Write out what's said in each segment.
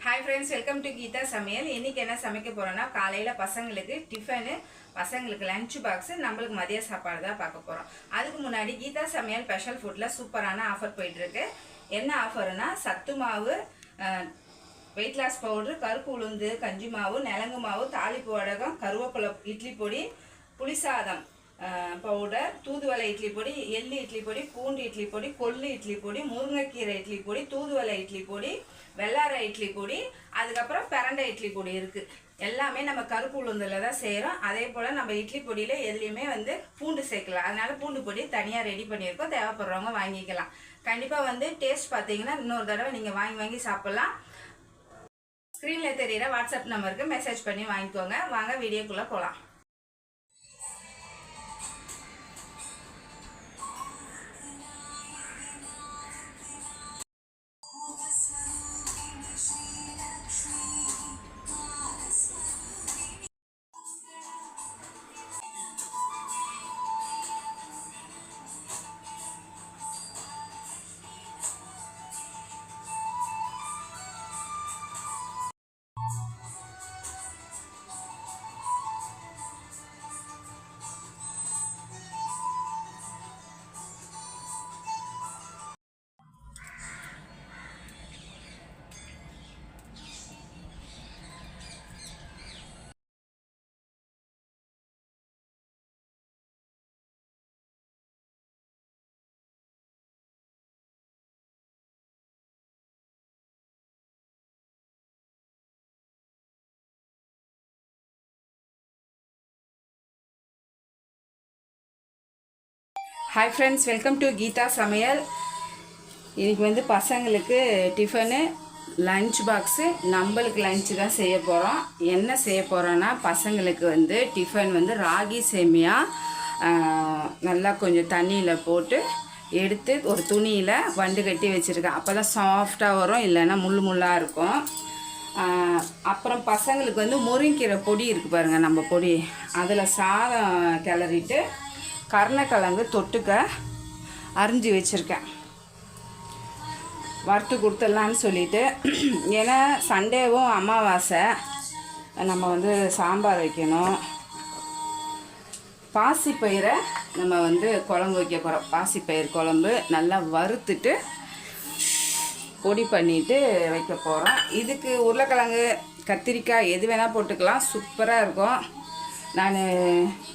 Hi friends welcome to Geetha சமையல் இன்னைக்கு என்ன சமைக்க போறோம்னா காலையில பசங்களுக்கு டிஃபனு பசங்களுக்கு லஞ்ச் பாக்ஸ் நம்மளுக்கு மதிய சாப்பாடு தான் பார்க்க போறோம். அதுக்கு முன்னாடி கீதா சமையல் ஸ்பெஷல் ஃபுட்ல சூப்பரான ஆஃபர் போயிட்டு இருக்கு என்ன ஆஃபர்னா சத்து மாவு வெயிட் லாஸ் பவுடர் கருப்பு உளுந்து கஞ்சி மாவு நிலங்கு மாவு தாளிப்பு வடகம் கருவேப்பிலை இட்லி பொடி புளிசாதம் பவுடர் தூதுவளை இட்லி பொடி எள்ளு இட்லி பொடி பூண்டு இட்லி பொடி கொள்ளு இட்லி பொடி முருங்கைக்கீரை இட்லி பொடி தூதுவளை இட்லி பொடி வெள்ளாரை இட்லி பொடி அதுக்கப்புறம் பிரண்டை இட்லி பொடி இருக்குது எல்லாமே நம்ம கருப்பு உளுந்தில் தான் செய்கிறோம் அதே போல் நம்ம இட்லி பொடியில் எதுலேயுமே வந்து பூண்டு சேர்க்கலாம். அதனால பூண்டு பொடி தனியாக ரெடி பண்ணியிருக்கோம். தேவைப்படுறவங்க வாங்கிக்கலாம். கண்டிப்பாக வந்து டேஸ்ட் பார்த்தீங்கன்னா இன்னொரு தடவை நீங்கள் வாங்கி வாங்கி சாப்பிட்லாம். ஸ்க்ரீனில் தெரியிற வாட்ஸ்அப் நம்பருக்கு மெசேஜ் பண்ணி வாங்கிக்கோங்க. வாங்க வீடியோக்குள்ளே போகலாம் hi friends welcome to Geetha சமையல் இன்றைக்கி வந்து பசங்களுக்கு டிஃபனு லஞ்ச் பாக்ஸு நம்மளுக்கு லஞ்சு தான் செய்ய போகிறோம் என்ன செய்ய போகிறோன்னா பசங்களுக்கு வந்து டிஃபன் வந்து ராகி சேமியா நல்லா கொஞ்சம் தண்ணியில் போட்டு எடுத்து ஒரு துணியில் வண்டு கட்டி வச்சுருக்கேன். அப்போ தான் சாஃப்டாக வரும் இல்லைன்னா முள் முள்ளாக இருக்கும். அப்புறம் பசங்களுக்கு வந்து முருங்கீரை பொடி இருக்குது பாருங்கள் நம்ம பொடி. அதில் சாதம் கிளறிட்டு கருணக்கிழங்கு தொட்டுக்க அரிஞ்சு வச்சுருக்கேன். வறுத்து கொடுத்துடலான்னு சொல்லிட்டு ஏன்னா சண்டேவும் அமாவாசை நம்ம வந்து சாம்பார் வைக்கணும். பாசிப்பயிரை நம்ம வந்து குழம்பு வைக்க போகிறோம் பாசிப்பயிர் குழம்பு நல்லா வறுத்துட்டு பொடி பண்ணிட்டு வைக்க போகிறோம் இதுக்கு உருளைக்கிழங்கு கத்திரிக்காய் எது வேணால் போட்டுக்கலாம். சூப்பராக இருக்கும். நான்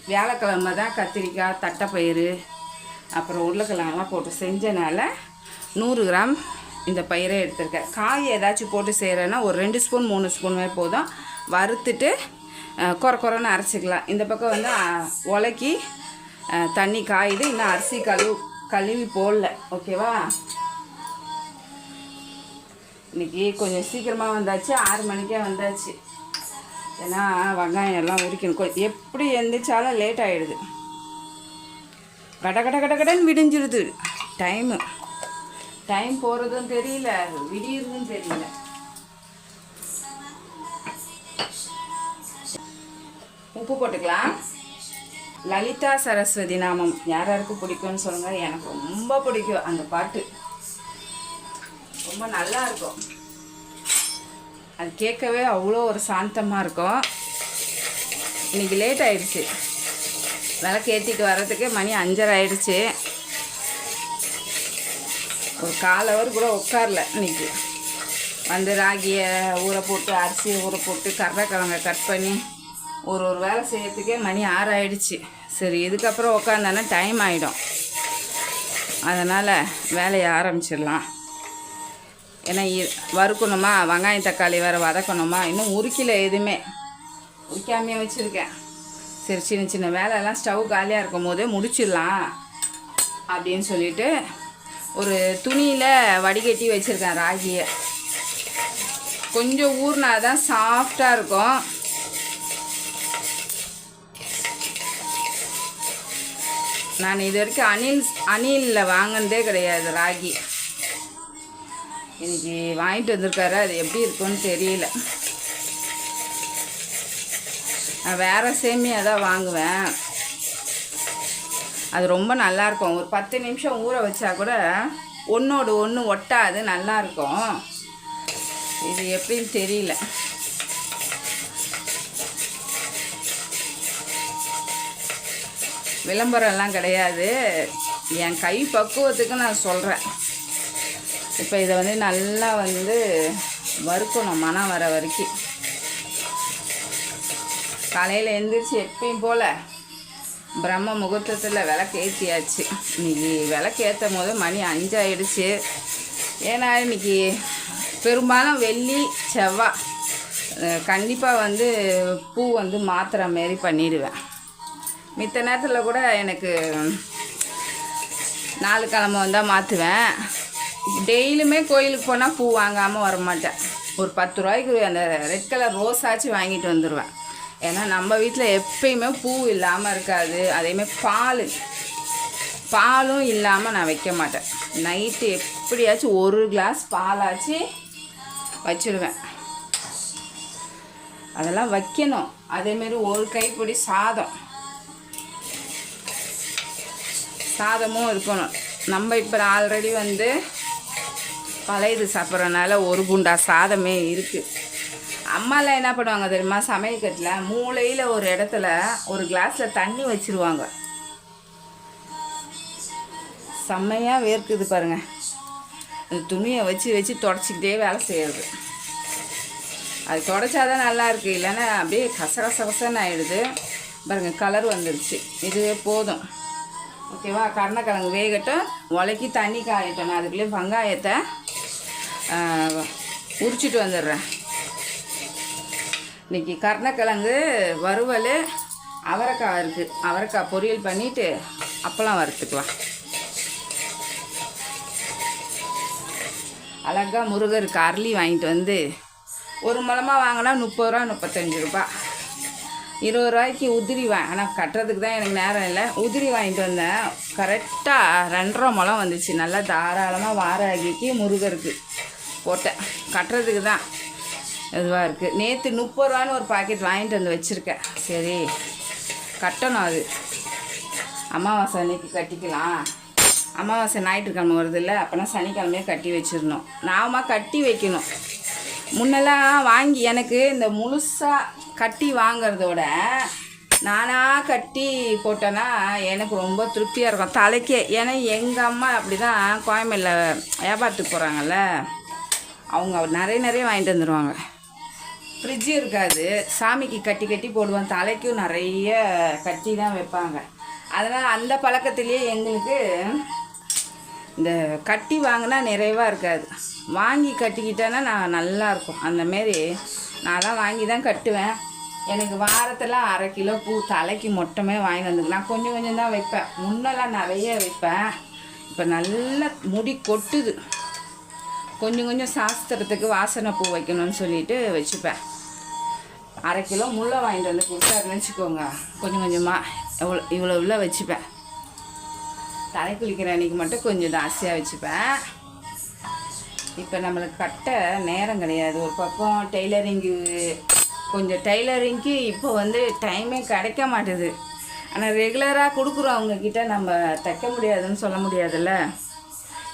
வியாழக்கிழமை தான் கத்திரிக்காய் தட்டைப்பயிறு அப்புறம் உருளைக்கிழங்கெல்லாம் போட்டு செஞ்சனால நூறு கிராம் இந்த பயிரை எடுத்திருக்கேன். காய் ஏதாச்சும் போட்டு செய்கிறேன்னா ஒரு ரெண்டு ஸ்பூன் மூணு ஸ்பூனுமே போதும். வறுத்துட்டு குறை கொர அரைச்சிக்கலாம். இந்த பக்கம் வந்து உலக்கி தண்ணி காயுது. இன்னும் அரிசி கழுவு கழுவி போடல. ஓகேவா? இன்றைக்கி கொஞ்சம் சீக்கிரமாக வந்தாச்சு. ஆறு மணிக்கே வந்தாச்சு. ஏன்னா வெங்காயம் எல்லாம் உரிக்கணும். எப்படி எந்திரிச்சாலும் லேட் ஆகிடுது கட கட கட கடன்னு விடிஞ்சிருது. டைமு டைம் போகிறதும் தெரியல விடியறதும் தெரியல. உப்பு போட்டுக்கலாம். லலிதா சரஸ்வதி நாமம். யார் யாருக்கு பிடிக்கும்னு சொல்லுங்கள் எனக்கு ரொம்ப பிடிக்கும் அந்த பாட்டு. ரொம்ப நல்லா இருக்கும். அது கேட்கவே அவ்வளோ ஒரு சாந்தமாக இருக்கும். இன்னைக்கு லேட் ஆயிடுச்சு. விளக்கு ஏற்றிட்டு வர்றதுக்கு மணி அஞ்சரை ஆயிடுச்சு. ஒரு கால் ஹவர் கூட உட்காரல இன்னைக்கு. வந்து ராகியை ஊற போட்டு அரிசியை ஊற போட்டு கருவேக்கிழங்க கட் பண்ணி ஒரு ஒரு வேலை செய்யறதுக்கே மணி ஆறு ஆயிடுச்சு. சரி இதுக்கப்புறம் உட்காந்தானா டைம் ஆகிடும் அதனால் வேலையை ஆரம்பிச்சிடலாம். ஏன்னா இ- வறுக்கணுமா? வெங்காயம் தக்காளி வேறு வதக்கணுமா? இன்னும் உரிக்கல எதுவுமே. உரிக்காமையே வச்சுருக்கேன். சரி சின்ன சின்ன வேலையெல்லாம் ஸ்டவ் காலியாக இருக்கும் போதே முடிச்சிடலாம் அப்படின்னு சொல்லிட்டு ஒரு துணியில் வடிகட்டி வச்சுருக்கேன் ராகியை. கொஞ்சம் ஊறினா தான் சாஃப்டாக இருக்கும். நான் இது வரைக்கும் அணில் அணிலில் வாங்கினதே கிடையாது ராகி. இன்னைக்கு வாங்கிட்டு வந்திருக்காரு. அது எப்படி இருக்குன்னு தெரியல. நான் வேறு சேமியா தான் வாங்குவேன். அது ரொம்ப நல்லாயிருக்கும் ஒரு பத்து நிமிஷம் ஊற வச்சா கூட ஒன்றோடு ஒன்று ஒட்டாது நல்லாயிருக்கும் இது எப்படின்னு தெரியல. விளம்பரம்லாம் கிடையாது. என் கை பக்குவத்துக்கு நான் சொல்கிறேன் இப்போ இதை வந்து நல்லா வந்து வறுக்கணும் மனம் வர வரைக்கும். காலையில் எழுந்திரிச்சு எப்பயும் போல் பிரம்ம முகூர்த்தத்தில் விளக்கு ஏற்றியாச்சு இன்னைக்கு விளக்கு ஏற்றும் போது மணி அஞ்சாயிடுச்சு. ஏன்னா இன்றைக்கி பெரும்பாலும் வெள்ளி செவ்வாய் கண்டிப்பாக வந்து பூ வந்து மாற்றுற மாரி பண்ணிடுவேன். மித்த நேரத்தில் கூட எனக்கு நாலு கிழமை வந்தால் மாற்றுவேன் டெய்லியுமே கோயிலுக்கு போனால் பூ வாங்காமல் வர மாட்டேன் ஒரு பத்து ரூபாய்க்கு அந்த ரெட் கலர் ரோஸ் ஆச்சு வாங்கிட்டு வந்துடுவேன் ஏன்னா நம்ம வீட்டில் எப்பயுமே பூ இல்லாமல் இருக்காது. அதேமாதிரி பால். பாலும் இல்லாமல் நான் வைக்க மாட்டேன். நைட்டு எப்படியாச்சும் ஒரு கிளாஸ் பாலாச்சு வச்சுருவேன். அதெல்லாம் வைக்கணும். அதேமாரி ஒரு கைப்பிடி சாதம். சாதமும் இருக்கணும். நம்ம இப்போ ஆல்ரெடி வந்து பழையது சாப்பிட்றதுனால ஒரு குண்டா சாதமே இருக்குது அம்மாலாம் என்ன பண்ணுவாங்க தெரியுமா? சமையல் மூளையில் மூலையில் ஒரு இடத்துல ஒரு கிளாஸில் தண்ணி வச்சிருவாங்க. செம்மையாக வேர்க்குது பாருங்க. அந்த துணியை வச்சு வச்சு தொடச்சிக்கிட்டே வேலை செய்யறது. அது தொடச்சாதான் நல்லா நல்லாயிருக்கு இல்லைன்னா அப்படியே கச கச கசன்னு ஆகிடுது பாருங்கள் கலர் வந்துருச்சு. இதுவே போதும். ஓகேவா? கருணக்கிழங்கு வேகட்டும். உலக்கி தண்ணி காயட்டும். நான் அதுக்குள்ளே வெங்காயத்தை உரிச்சிட்டு வந்துடுறேன். இன்றைக்கி கருணக்கிழங்கு வறுவல் அவரைக்காய் இருக்குது அவரைக்காய் பொரியல் பண்ணிவிட்டு அப்பளம் வறுத்துக்கலாம். அழகா முருகருக்கு அரளி வாங்கிட்டு வந்து ஒரு மூலமாக வாங்கினா முப்பது ரூபா முப்பத்தஞ்சு ரூபா. இருபது ரூபாய்க்கு உதிரி வா ஆனால் கட்டுறதுக்கு தான் எனக்கு நேரம் இல்லை. உதிரி வாங்கிட்டு வந்தேன். கரெக்டாக ரெண்டரை முளம் வந்துச்சு. நல்லா தாராளமாக வாராகிக்கு முருகருக்கு போட்டேன். கட்டுறதுக்கு தான் இதுவாக இருக்குது நேற்று முப்பது ரூபான்னு ஒரு பாக்கெட் வாங்கிட்டு வந்து வச்சுருக்கேன். சரி கட்டணும் அது. அமாவாசை அன்னைக்கு கட்டிக்கலாம். அமாவாசை ஞாயிற்றுக்கிழமை வருது இல்லை அப்போனா சனிக்கிழமையே கட்டி வச்சிடணும். நாம கட்டி வைக்கணும். முன்னெல்லாம் வாங்கி எனக்கு இந்த முழுசாக கட்டி வாங்கிறதோட நானாக கட்டி போட்டேன்னா எனக்கு ரொம்ப திருப்தியாக இருக்கும். தலைக்கே ஏன்னா எங்கள் அம்மா அப்படி தான் கோயம்பேடில் வியாபாரத்துக்கு போகிறாங்கல்ல அவங்க நிறைய நிறைய வாங்கிட்டு வந்துடுவாங்க ஃப்ரிட்ஜு இருக்காது. சாமிக்கு கட்டி கட்டி போடுவோம். தலைக்கும் நிறைய கட்டி தான் வைப்பாங்க. அதனால் அந்த பழக்கத்திலேயே எங்களுக்கு இந்த கட்டி வாங்கினா நிறைவாக இருக்காது. வாங்கி கட்டிக்கிட்டேன்னா நான் நல்லாயிருக்கும் அந்தமாரி அந்த மாரி நான்லாம் வாங்கி தான் கட்டுவேன். எனக்கு வாரத்தில் அரை கிலோ பூ தலைக்கு மொட்டமே வாங்கி வந்துக்கலாம் நான் கொஞ்சம் கொஞ்சம் தான் வைப்பேன். முன்னெல்லாம் நிறைய வைப்பேன். இப்போ நல்லா முடி கொட்டுது. கொஞ்சம் கொஞ்சம் சாஸ்திரத்துக்கு வாசனை பூ வைக்கணும்னு சொல்லிட்டு வச்சுப்பேன். அரை கிலோ முல்லை வாங்கிட்டு வந்து கொடுத்தாருன்னு வச்சுக்கோங்க கொஞ்சம் கொஞ்சமாக எவ்வளோ இவ்வளோ இவ்வளோ வச்சுப்பேன். தலை குளிக்கிற அன்னைக்கு மட்டும் கொஞ்சம் ஜாஸ்தியாக வச்சுப்பேன். இப்போ நம்மளுக்கு கட்ட நேரம் கிடையாது. ஒரு பக்கம் டெய்லரிங்கு கொஞ்சம் டெய்லரிங்க்கு இப்போ வந்து டைமே கிடைக்க மாட்டுது. ஆனால் ரெகுலராக கொடுக்குறவங்க கிட்ட நம்ம தைக்க முடியாதுன்னு சொல்ல முடியாதுல்ல?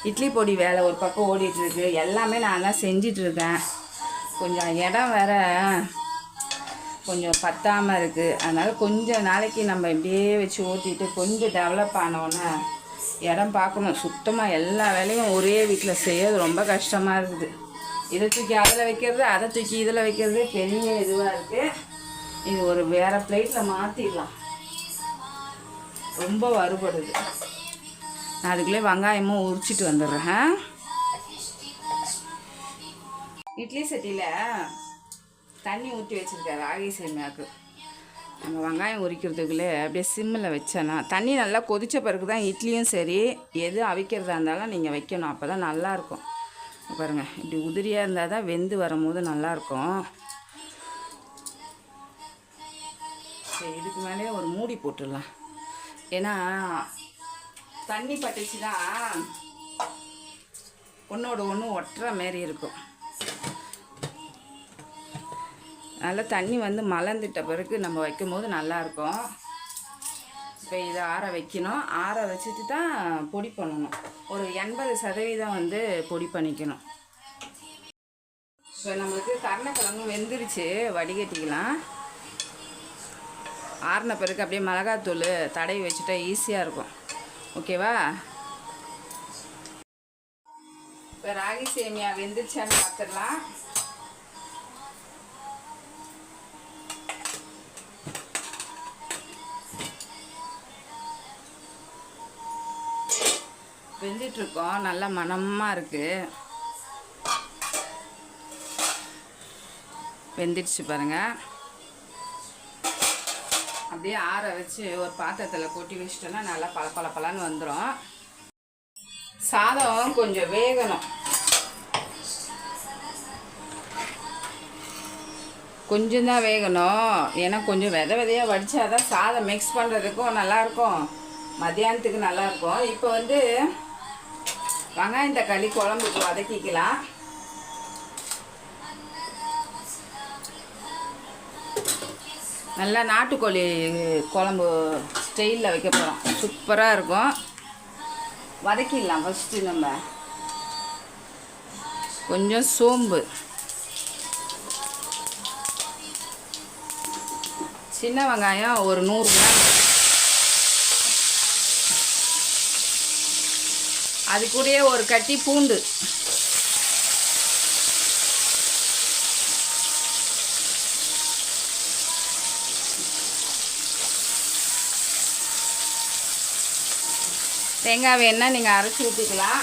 இட்லி பொடி வேலை ஒரு பக்கம் ஓடிட்டுருக்கு. எல்லாமே நான் தான் செஞ்சிட்ருக்கேன் கொஞ்சம் இடம் வேற கொஞ்சம் பத்தாமல் இருக்குது அதனால் கொஞ்சம் நாளைக்கு நம்ம இப்படியே வச்சு ஓட்டிட்டு கொஞ்சம் டெவலப் ஆனோன்னே இடம் பார்க்கணும். சுத்தமாக எல்லா வேலையும் ஒரே வீட்டில் செய்யறது ரொம்ப கஷ்டமாக இருக்குது. இதை தூக்கி அதில் வைக்கிறது அதை தூக்கி இதில் வைக்கிறது பெரிய இதுவாக இருக்குது இது ஒரு வேறு பிளேட்டில் மாற்றிடலாம் ரொம்ப வருபடுது. நான் அதுக்குள்ளே வெங்காயமும் உரிச்சிட்டு வந்துடுறேன். இட்லி சட்டியில் தண்ணி ஊற்றி வச்சுருக்காரு ராகி சேமியாவுக்கு. நம்ம வெங்காயம் உரிக்கிறதுக்குள்ளே அப்படியே சிம்மில் வச்சேன்னா தண்ணி நல்லா கொதித்த பிறகு தான் இட்லியும் சரி எது அவிக்கிறதா இருந்தாலும் நீங்கள் வைக்கணும். அப்போ தான் நல்லாயிருக்கும் பாருங்கள் இப்படி உதிரியாக இருந்தால் தான் வெந்து வரும்போது நல்லாயிருக்கும். சரி இதுக்கு மேலே ஒரு மூடி போட்டுடலாம். ஏன்னா தண்ணி பட்டுச்சுன்னா ஒன்றோட ஒன்று ஒட்டுற மாரி இருக்கும். நல்லா தண்ணி வந்து மலர்ந்துட்ட பிறகு நம்ம வைக்கும்போது நல்லாயிருக்கும். இப்போ இதை ஆற வைக்கணும். ஆற வச்சுட்டு தான் பொடி பண்ணணும். ஒரு எண்பது சதவீதம் வந்து பொடி பண்ணிக்கணும். இப்போ நம்மளுக்கு கருணக்கிழங்கு வெந்துருச்சு. வடிகட்டிக்கலாம். ஆறின பிறகு அப்படியே மிளகாத்தூள் தடவி வச்சுட்டா ஈஸியாக இருக்கும். ஓகேவா இப்போ ராகி சேமியா வெந்துருச்சான்னு பார்த்துடலாம். வெந்துட்டுருக்கோம். நல்லா மணமாக இருக்குது வெந்துடுச்சு பாருங்கள் அப்படியே ஆற வச்சு ஒரு பாத்திரத்தில் கொட்டி வச்சிட்டோன்னா நல்லா பல பல பலன்னு வந்துடும் சாதம் கொஞ்சம் வேகணும். கொஞ்சம் தான் வேகணும். ஏன்னா கொஞ்சம் வித விதையாக வடித்தாதான் சாதம் மிக்ஸ் பண்ணுறதுக்கும் நல்லாயிருக்கும். மத்தியானத்துக்கு நல்லாயிருக்கும். இப்போ வந்து வெங்காயம் தக்காளி குழம்புக்கு வதக்கிக்கலாம். நல்லா நாட்டுக்கோழி குழம்பு ஸ்டைலில் வைக்க போகிறோம் சூப்பராக இருக்கும். வதக்கிடலாம் ஃபஸ்ட்டு நம்ம. கொஞ்சம் சோம்பு. சின்ன வெங்காயம் ஒரு நூறு கிராம். அது கூடயே ஒரு கட்டி பூண்டு. தேங்காய் வேணால் நீங்கள் அரைச்சி ஊற்றிக்கலாம்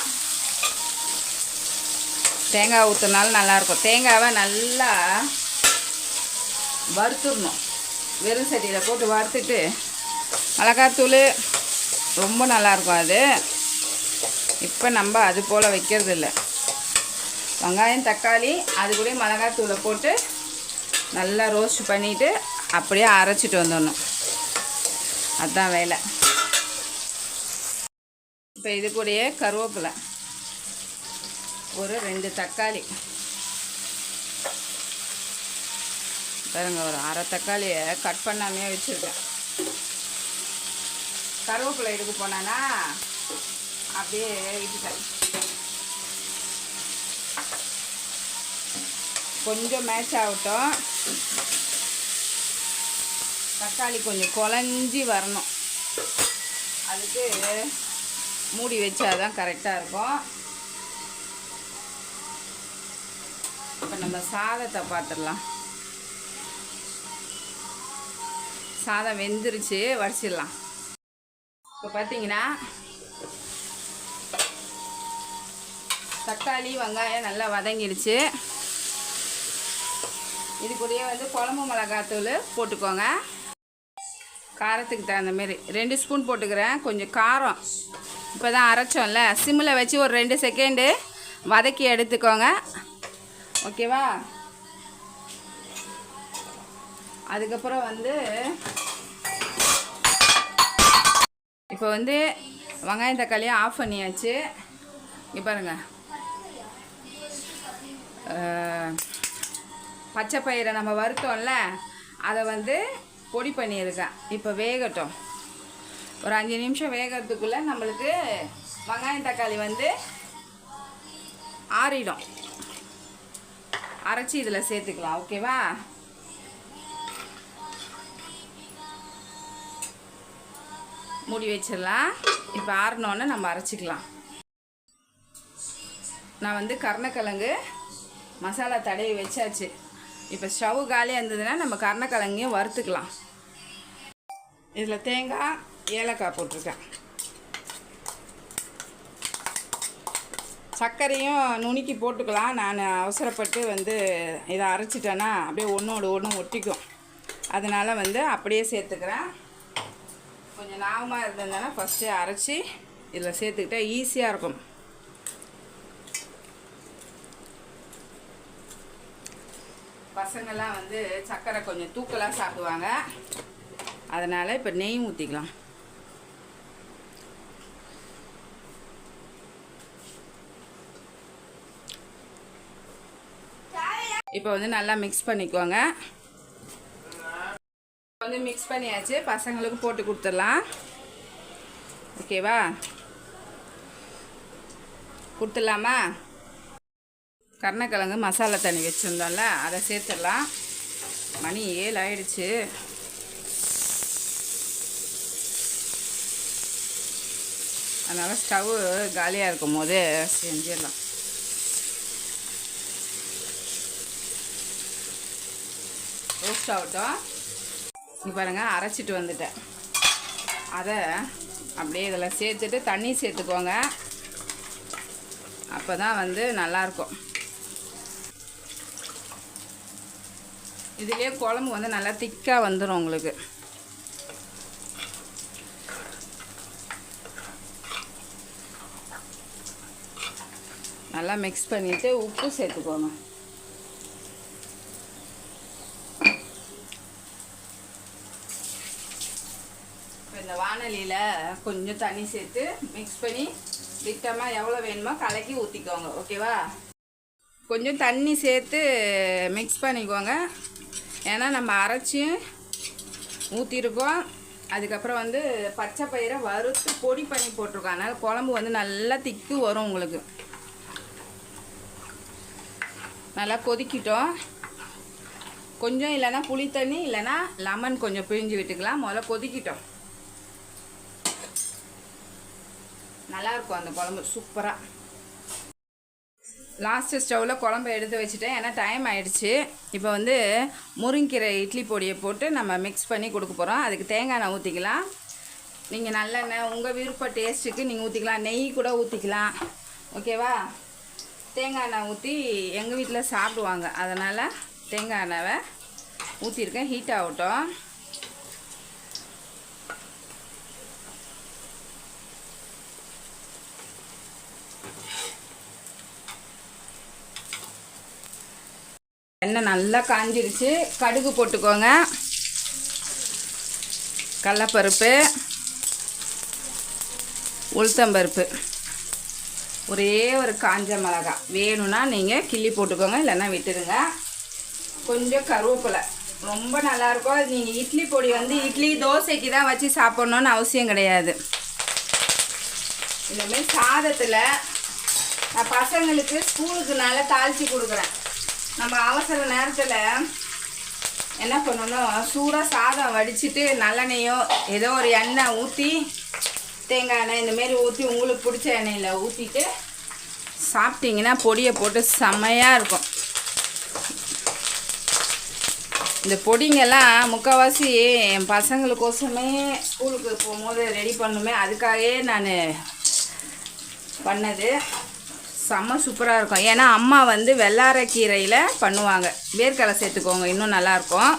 தேங்காய் ஊற்றுனாலும் நல்லாயிருக்கும் தேங்காவை நல்லா வறுத்துடணும். வெறும் சட்டியில் போட்டு வறுத்துட்டு மிளகாத்தூள் ரொம்ப நல்லாயிருக்கும் அது. இப்போ நம்ம அது போல் வைக்கிறது இல்லை வெங்காயம் தக்காளி அது கூட மிளகாத்தூளை போட்டு நல்லா ரோஸ்ட் பண்ணிவிட்டு அப்படியே அரைச்சிட்டு வந்துடணும். அதுதான் வேலை. இப்போ இது கூடயே கருவேப்பிலை. ஒரு ரெண்டு தக்காளி. பாருங்க ஒரு அரை தக்காளியை கட் பண்ணாமே வச்சுருக்கேன். கருவேப்பிலை எடுக்க போனானா அப்படியே விட்டுட்டேன் கொஞ்சம் மேட்ச் ஆகட்டும். தக்காளி கொஞ்சம் குழஞ்சி வரணும். அதுக்கு மூடி வச்சாதான் கரெக்டாக இருக்கும். இப்போ நம்ம சாதத்தை பார்த்துடலாம். சாதம் வெந்துருச்சு வடிச்சிடலாம். இப்போ பார்த்தீங்கன்னா தக்காளி வெங்காயம் நல்லா வதங்கிடுச்சு. இது கூடயே வந்து குழம்பு மிளகாத்தூள் போட்டுக்கோங்க. காரத்துக்கு தகுந்த மாரி. ரெண்டு ஸ்பூன் போட்டுக்கிறேன். கொஞ்சம் காரம் இப்போ தான் அரைச்சோம்ல. சிம்மில் வச்சு ஒரு ரெண்டு செகண்டு வதக்கி எடுத்துக்கோங்க. ஓகேவா? அதுக்கப்புறம் வந்து இப்போ வந்து வெங்காயம் தக்காளியை ஆஃப் பண்ணியாச்சு. இங்கே பாருங்கள் பச்சை பயிரை நம்ம வறுத்தோம்ல அதை வந்து பொடி பண்ணியிருக்கேன். இப்போ வேகட்டும். ஒரு அஞ்சு நிமிஷம் வேகிறதுக்குள்ளே நம்மளுக்கு வெங்காயம் தக்காளி வந்து ஆறிடும். அரைச்சி இதில் சேர்த்துக்கலாம் ஓகேவா? மூடி வச்சிடலாம். இப்போ ஆறினோன்னே நம்ம அரைச்சிக்கலாம். நான் வந்து கருணக்கிழங்கு மசாலா தடவி வச்சாச்சு. இப்போ ஸ்டவ் காலியாக இருந்ததுன்னா நம்ம கருணக்கிழங்கையும் வறுத்துக்கலாம். இதில் தேங்காய் ஏலக்காய் போட்டிருக்கேன். சர்க்கரையும் நுணுக்கி போட்டுக்கலாம். நான் அவசரப்பட்டு வந்து இதை அரைச்சிட்டேன்னா அப்படியே ஒன்றோடு ஒன்று ஒட்டிக்கும். அதனால் வந்து அப்படியே சேர்த்துக்கிறேன். கொஞ்சம் ஞாபகமாக இருந்ததுன்னா ஃபஸ்ட்டு அரைச்சி இதில் சேர்த்துக்கிட்டா ஈஸியாக இருக்கும். பசங்கள்லாம் வந்து சர்க்கரை கொஞ்சம் தூக்கலாக சாப்பிடுவாங்க. அதனால் இப்போ நெய் ஊற்றிக்கலாம் இப்போ வந்து நல்லா மிக்ஸ் பண்ணிக்கோங்க. வந்து மிக்ஸ் பண்ணியாச்சு. பசங்களுக்கு போட்டு கொடுத்துடலாம். ஓகேவா கொடுத்துடலாமா? கருணக்கிழங்கு மசாலா தண்ணி வச்சுருந்தோம்ல அதை சேர்த்துடலாம். மணி ஏழு ஆயிடுச்சு அதனால் ஸ்டவ்வு காலியாக இருக்கும் போது செஞ்சிடலாம். ரோஸ்ட் ஆகட்டும். இங்கே பாருங்கள் அரைச்சிட்டு வந்துட்டேன். அதை அப்படியே இதில் சேர்த்துட்டு தண்ணி சேர்த்துக்கோங்க. அப்போ தான் வந்து நல்லாயிருக்கும். இதுலேயே குழம்பு வந்து நல்லா திக்காக வந்துடும் உங்களுக்கு. நல்லா மிக்ஸ் பண்ணிவிட்டு உப்பு சேர்த்துக்கோங்க. இப்போ இந்த வானலியில் கொஞ்சம் தண்ணி சேர்த்து மிக்ஸ் பண்ணி திட்டமாக எவ்வளோ வேணுமோ கலக்கி ஊற்றிக்கோங்க ஓகேவா கொஞ்சம் தண்ணி சேர்த்து மிக்ஸ் பண்ணிக்கோங்க. ஏன்னா நம்ம அரைச்சியும் ஊற்றிருக்கோம் அதுக்கப்புறம் வந்து பச்சை பயிரை வறுத்து பொடி பண்ணி போட்டிருக்கோம். அதனால் குழம்பு வந்து நல்லா திக்கு வரும் உங்களுக்கு. நல்லா கொதிக்கிட்டோம். கொஞ்சம் இல்லைன்னா புளி தண்ணி இல்லைன்னா லெமன் கொஞ்சம் பிழிஞ்சு விட்டுக்கலாம். முதல்ல கொதிக்கிட்டோம். நல்லாயிருக்கும் அந்த குழம்பு. சூப்பராக லாஸ்ட்டு ஸ்டவ்வில் குழம்பு எடுத்து வச்சுட்டேன். ஏன்னா டைம் ஆகிடுச்சு இப்போ வந்து முருங்கீரை இட்லி பொடியை போட்டு நம்ம மிக்ஸ் பண்ணி கொடுக்க போகிறோம் அதுக்கு தேங்காய் எண்ணெய் ஊற்றிக்கலாம் நீங்கள் நல்லெண்ணெய் உங்கள் விருப்ப டேஸ்ட்டுக்கு நீங்கள் ஊற்றிக்கலாம் நெய் கூட ஊற்றிக்கலாம் ஓகேவா தேங்காய் எண்ணெய் ஊற்றி எங்கள் வீட்டில் சாப்பிடுவாங்க. அதனால் தேங்காய் எண்ணெய் ஊற்றிருக்கேன் ஹீட் ஆகட்டும் எண்ணெய் நல்லா காஞ்சிருச்சு. கடுகு போட்டுக்கோங்க. கடலப்பருப்பு உளுத்தம்பருப்பு. ஒரே ஒரு காஞ்ச மிளகா. வேணும்னா நீங்கள் கிள்ளி போட்டுக்கோங்க இல்லைன்னா விட்டுருங்க கொஞ்சம் கருவேப்பிலை. ரொம்ப நல்லாயிருக்கும். அது நீங்கள் இட்லி பொடி வந்து இட்லி தோசைக்கு தான் வச்சு சாப்பிட்ணுன்னு அவசியம் கிடையாது. இந்தமாரி சாதத்தில் நான் பசங்களுக்கு ஸ்கூலுக்கு நல்லா தாளித்து கொடுக்குறேன். நம்ம அவசர நேரத்தில் என்ன பண்ணணும்? சூடாக சாதம் வடிச்சிட்டு நல்லெண்ணெயோ ஏதோ ஒரு எண்ணெய் ஊற்றி தேங்காய் எண்ணெய் இந்தமாரி ஊற்றி உங்களுக்கு பிடிச்ச எண்ணெயில் ஊற்றிட்டு சாப்பிட்டீங்கன்னா பொடியை போட்டு செம்மையாக இருக்கும். இந்த பொடிங்கெல்லாம் முக்கால்வாசி என் பசங்களுக்கோசமே ஸ்கூலுக்கு போகும்போது ரெடி பண்ணுமே. அதுக்காகவே நான் பண்ணது. செம்ம சூப்பராக இருக்கும். ஏன்னா அம்மா வந்து வெள்ளாரக்கீரையில் பண்ணுவாங்க. வேர்க்கடலை சேர்த்துக்கோங்க இன்னும் நல்லாயிருக்கும்.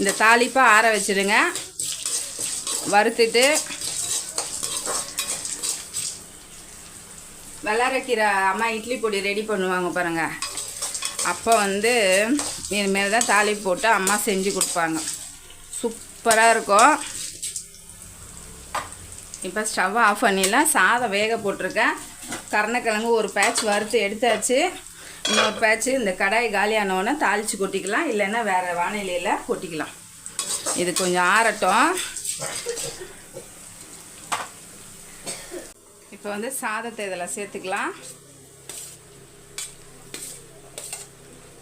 இந்த தாளிப்பை ஆற வச்சுடுங்க வறுத்துட்டு வெள்ளாரக்கீரை அம்மா இட்லி பொடி ரெடி பண்ணுவாங்க பாருங்கள் அப்போ வந்து இனிமேல் தான் தாளிப்பு போட்டு அம்மா செஞ்சு கொடுப்பாங்க. சூப்பராக இருக்கும். இப்போ ஸ்டவ் ஆஃப் பண்ணிடலாம். சாதம் வேக போட்டிருக்கேன். கருணக்கிழங்கு ஒரு பேட்ச் வறுத்து எடுத்தாச்சு. இன்னொரு பேட்ச் இந்த கடாய் காலியானவுடனே தாளித்து கொட்டிக்கலாம். இல்லைன்னா வேறு வானிலையில் கொட்டிக்கலாம். இது கொஞ்சம் ஆறட்டும். இப்போ வந்து சாதத்தை இதில் சேர்த்துக்கலாம்.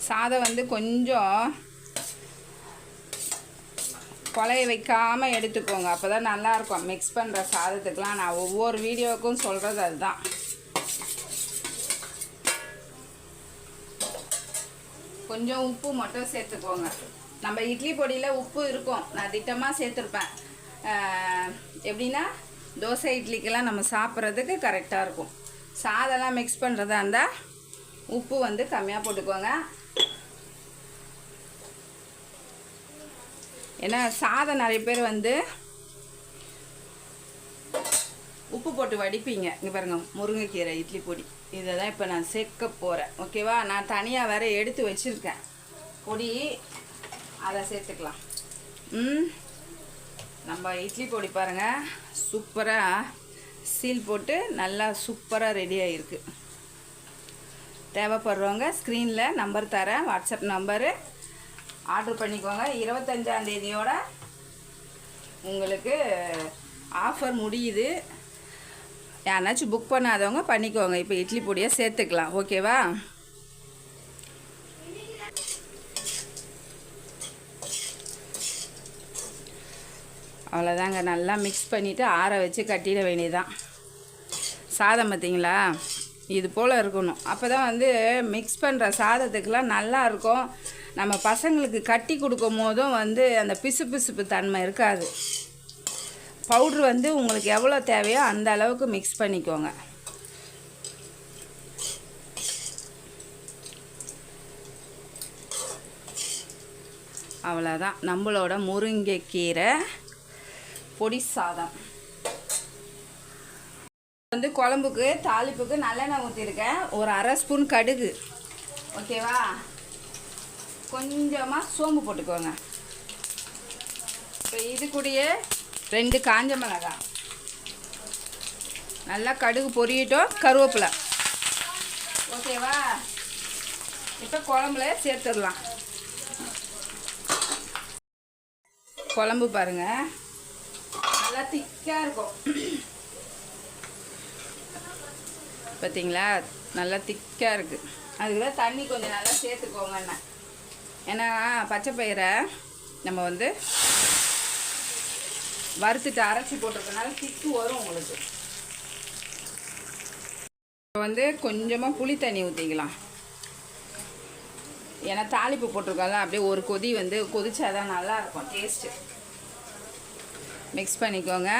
சாதம் வந்து கொஞ்சம் கொலைய வைக்காமல் எடுத்துக்கோங்க. அப்போ தான் நல்லாயிருக்கும். மிக்ஸ் பண்ணுற சாதத்துக்கெலாம் நான் ஒவ்வொரு வீடியோவுக்கும் சொல்கிறது அதுதான். கொஞ்சம் உப்பு மட்டும் சேர்த்துக்கோங்க. நம்ம இட்லி பொடியில் உப்பு இருக்கும். நான் திட்டமாக சேர்த்துருப்பேன். எப்படின்னா தோசை இட்லிக்கெல்லாம் நம்ம சாப்பிட்றதுக்கு கரெக்டாக இருக்கும். சாதம்லாம் மிக்ஸ் பண்ணுறதா இருந்தால் உப்பு வந்து கம்மியாக போட்டுக்கோங்க. ஏன்னா சாதம் நிறைய பேர் வந்து உப்பு போட்டு வடிப்பீங்க. இங்கே பாருங்கள் முருங்கைக்கீரை இட்லி பொடி. இதை தான் இப்போ நான் சேர்க்க போகிறேன் ஓகேவா நான் தனியாக வேறு எடுத்து வச்சுருக்கேன். பொடி அதை சேர்த்துக்கலாம். ம். நம்ம இட்லி பொடி பாருங்கள் சூப்பராக சீல் போட்டு நல்லா சூப்பராக ரெடி ஆகிருக்கு தேவைப்படுறவங்க ஸ்க்ரீனில் நம்பர் தரேன். வாட்ஸ்அப் நம்பரு ஆர்டர் பண்ணிக்கோங்க. இருபத்தஞ்சாந்தேதியோட உங்களுக்கு ஆஃபர் முடியுது. யாராச்சும் புக் பண்ணாதவங்க பண்ணிக்கோங்க. இப்போ இட்லி பொடியை சேர்த்துக்கலாம். ஓகேவா அவ்வளோதாங்க நல்லா மிக்ஸ் பண்ணிவிட்டு ஆற வச்சு கட்டிட வேண்டியதுதான். சாதம் பார்த்தீங்களா? இது போல் இருக்கணும். அப்போ தான் வந்து மிக்ஸ் பண்ணுற சாதத்துக்கெலாம் நல்லா இருக்கும். நம்ம பசங்களுக்கு கட்டி கொடுக்கும் போதும் வந்து அந்த பிசு பிசுப்பு தன்மை இருக்காது. பவுட்ரு வந்து உங்களுக்கு எவ்வளோ தேவையோ அந்த அளவுக்கு மிக்ஸ் பண்ணிக்கோங்க. அவ்வளோதான். நம்மளோட முருங்கைக்கீரை பொடி சாதம். வந்து குழம்புக்கு தாளிப்புக்கு நல்லெண்ணெய் ஊற்றிருக்கேன் ஒரு அரை ஸ்பூன் கடுகு. ஓகேவா? கொஞ்சமாக சோம்பு போட்டுக்கோங்க. இப்போ இது கூடயே ரெண்டு காஞ்ச மிளகாய் நல்லா கடுகு பொரியட்டும் கருவேப்பிலை. ஓகேவா இப்போ குழம்புல சேர்த்துடலாம். குழம்பு பாருங்கள் நல்லா திக்காக இருக்கும். பார்த்தீங்களா நல்லா திக்காக இருக்குது அதுக்கு தான் தண்ணி கொஞ்சம் நல்லா சேர்த்துக்கோங்கண்ணா ஏன்னா பச்சை பயிரை நம்ம வந்து வறுத்துட்டு அரைச்சி போட்டிருக்கனால திக்கு வரும் உங்களுக்கு. இப்போ வந்து கொஞ்சமாக புளி தண்ணி ஊற்றிக்கலாம் ஏன்னா தாளிப்பு போட்டிருக்கோம்ல அப்படியே ஒரு கொதி வந்து கொதிச்சாதான் நல்லா இருக்கும் டேஸ்ட்டு மிக்ஸ் பண்ணிக்கோங்க.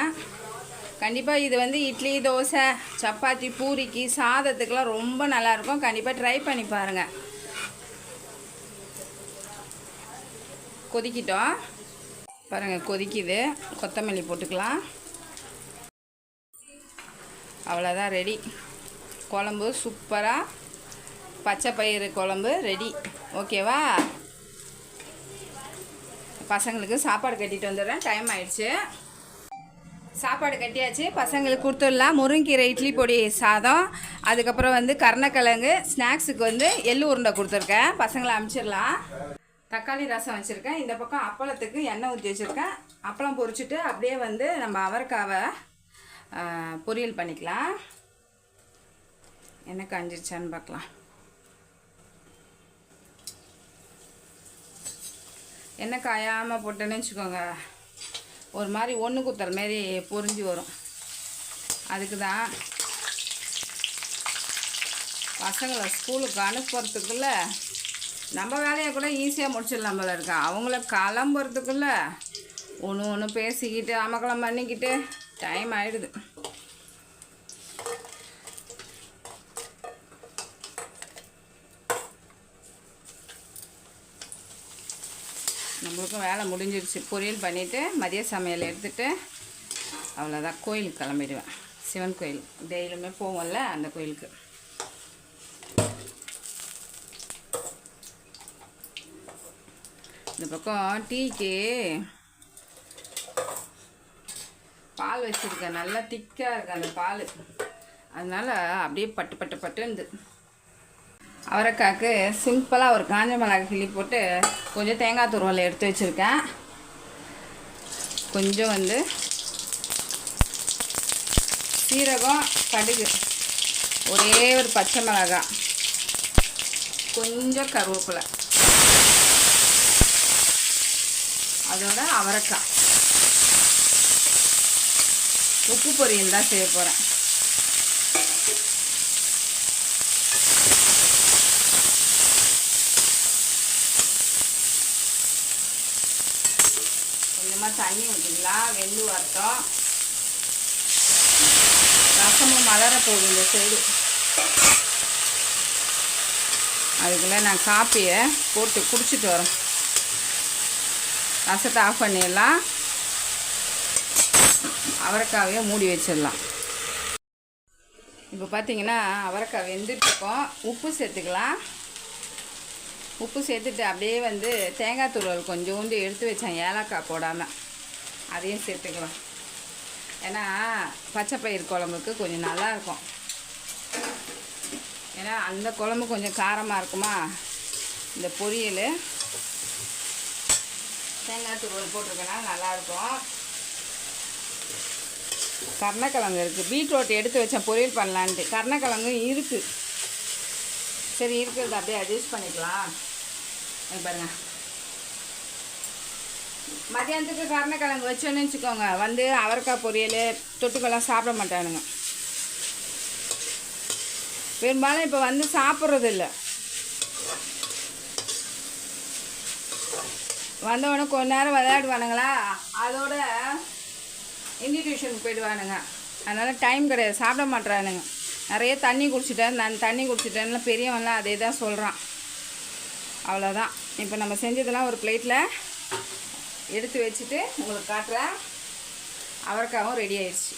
கண்டிப்பாக இது வந்து இட்லி தோசை சப்பாத்தி பூரிக்கு சாதத்துக்கெலாம் ரொம்ப நல்லாயிருக்கும். கண்டிப்பாக ட்ரை பண்ணி பாருங்கள் கொதிக்கிட்டோம். பாருங்கள் கொதிக்குது. கொத்தமல்லி போட்டுக்கலாம். அவ்வளோதான் ரெடி குழம்பு சூப்பராக பச்சை பயிறு குழம்பு ரெடி ஓகேவா பசங்களுக்கு சாப்பாடு கட்டிட்டு வந்துடுறேன். டைம் ஆயிடுச்சு. சாப்பாடு கட்டியாச்சு. பசங்களுக்கு கொடுத்துடலாம். முருங்கீரை இட்லி பொடி சாதம். அதுக்கப்புறம் வந்து கருணக்கிழங்கு ஸ்நாக்ஸுக்கு வந்து எள்ளு உருண்டை கொடுத்துருக்கேன். பசங்களை அமுச்சிடலாம் தக்காளி ரசம் வச்சுருக்கேன். இந்த பக்கம் அப்பளத்துக்கு எண்ணெய் ஊற்றி வச்சுருக்கேன். அப்பளம் பொரிச்சிட்டு அப்படியே வந்து நம்ம அவரைக்காவை பொரியல் பண்ணிக்கலாம். என்ன காஞ்சிருச்சான்னு பார்க்கலாம். எண்ணெய் காயாமல் போட்டேன்னு வச்சுக்கோங்க. ஒரு மாதிரி ஒன்று குத்துற மாரி பொரிஞ்சு வரும். அதுக்கு தான் பசங்களை ஸ்கூலுக்கு அனுப்புறதுக்குள்ளே நம்ம வேலையை கூட ஈஸியாக முடிச்சிடலாம் போல இருக்கா. அவங்கள கிளம்புறதுக்குள்ள ஒன்று ஒன்று பேசிக்கிட்டு அமக்கலம் பண்ணிக்கிட்டு டைம் ஆயிடுது. நம்மளுக்கும் வேலை முடிஞ்சிடுச்சு பொரியல் பண்ணிவிட்டு மதிய சமையல் எடுத்துகிட்டு அவ்வளோதான் கோயிலுக்கு கிளம்பிடுவேன். சிவன் கோயில். டெய்லியுமே போவோம்ல அந்த கோயிலுக்கு. இந்த பக்கம் டீக்கு பால் வச்சுருக்கேன். நல்லா திக்காக இருக்குது அந்த பால். அதனால் அப்படியே பட்டு பட்டு பட்டுந்து அவரைக்காய்க்கு சிம்பிளாக ஒரு காஞ்ச மிளகாய் கிள்ளி போட்டு கொஞ்சம் தேங்காய் துருவலை எடுத்து வச்சுருக்கேன். கொஞ்சம் வந்து சீரகம் கடுகு. ஒரே ஒரு பச்சை மிளகாய். கொஞ்சம் கருவேப்பிலை. அதோட அவரைக்காய். உப்பு பொரியல் தான் செய்ய போகிறேன் கொஞ்சமாக தண்ணி ஊற்றிக்கலாம் வெந்து வரட்டும். ரசமும் மலர போகுது இந்த சைடு அதுக்குள்ளே நான் காப்பியை போட்டு குடிச்சிட்டு வரேன். ரசத்தை ஆஃப் பண்ணிடலாம். அவரைக்காவையே மூடி வச்சிடலாம். இப்போ பார்த்தீங்கன்னா அவரைக்காய் வெந்துட்டுருக்கோம். உப்பு சேர்த்துக்கலாம். உப்பு சேர்த்துட்டு அப்படியே வந்து தேங்காய் துருவல் கொஞ்சோண்டு எடுத்து வச்சேன். ஏலக்காய் போடாமல் அதையும் சேர்த்துக்கலாம். ஏன்னா பச்சை பயிர் குழம்புக்கு கொஞ்சம் நல்லாயிருக்கும் ஏன்னா அந்த குழம்பு கொஞ்சம் காரமாக இருக்குமா? இந்த பொரியல். தேங்காய் துருவல் போட்டிருக்கேன்னா நல்லாயிருக்கும். கருணக்கிழங்கு இருக்குது பீட்ரூட் எடுத்து வச்சேன் பொரியல் பண்ணலான்ட்டு. கருணக்கிழங்கும் இருக்குது சரி இருக்கிறத அப்படியே அட்ஜஸ்ட் பண்ணிக்கலாம். பாருங்கள் மதியானத்துக்கு கருணக்கிழங்கு வச்சோன்னு வச்சுக்கோங்க. வந்து அவரைக்காய் பொரியல் தொட்டுக்கெல்லாம் சாப்பிட மாட்டானுங்க. பெரும்பாலும் இப்போ வந்து சாப்பிட்றது இல்லை வந்தவொடனே கொஞ்ச நேரம் விளையாடுவானுங்களா? அதோட இந்தி டியூஷனுக்கு போயிடுவானுங்க. அதனால் டைம் கிடையாது. சாப்பிட மாட்றானுங்க. நிறைய தண்ணி குடிச்சிட்டேன். நான் தண்ணி குடிச்சிட்டேன்னு பெரியவன்லாம் அதே தான் சொல்கிறான் அவ்வளோதான் இப்போ நம்ம செஞ்சதெல்லாம் ஒரு பிளேட்டில் எடுத்து வச்சுட்டு உங்களுக்கு காட்டுறேன். அவரைக்காவும் ரெடி ஆயிடுச்சு.